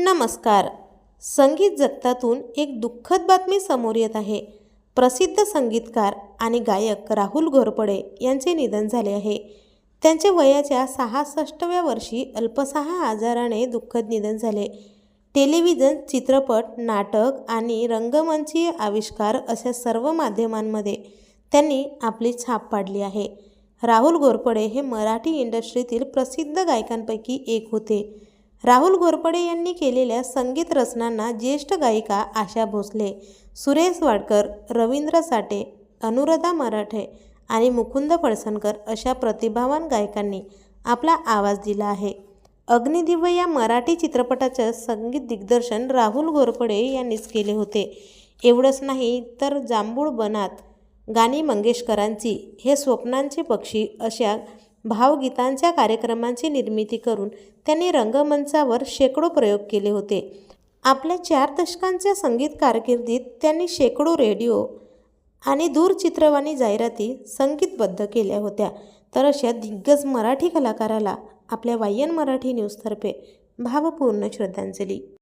नमस्कार. संगीत जगतातून एक दुःखद बातमी समोर येत आहे. प्रसिद्ध संगीतकार आणि गायक राहुल घोरपडे यांचे निधन झाले आहे. त्यांचे वयाच्या सहासष्टव्या वर्षी अल्पसहा आजाराने दुःखद निधन झाले. टेलिव्हिजन चित्रपट नाटक आणि रंगमंचीय आविष्कार अशा सर्व माध्यमांमध्ये त्यांनी आपली छाप पाडली आहे. राहुल घोरपडे हे मराठी इंडस्ट्रीतील प्रसिद्ध गायकांपैकी एक होते. राहुल घोरपडे यांनी केलेल्या संगीत रचनांना ज्येष्ठ गायिका आशा भोसले सुरेश वाडकर रवींद्र साठे अनुराधा मराठे आणि मुकुंद पळसणकर अशा प्रतिभावान गायकांनी आपला आवाज दिला आहे. अग्निदिव्य या मराठी चित्रपटाचं संगीत दिग्दर्शन राहुल घोरपडे यांनीच केले होते. एवढंच नाही तर जांभूळ बनात गाणी मंगेशकरांची हे स्वप्नांचे पक्षी अशा भावगीतांच्या कार्यक्रमांची निर्मिती करून त्यांनी रंगमंचावर शेकडो प्रयोग केले होते. आपल्या चार दशकांच्या संगीत कारकिर्दीत त्यांनी शेकडो रेडिओ आणि दूरचित्रवाणी जाहिराती संगीतबद्ध केल्या होत्या. तर अशा दिग्गज मराठी कलाकाराला आपल्या वायन मराठी न्यूजतर्फे भावपूर्ण श्रद्धांजली.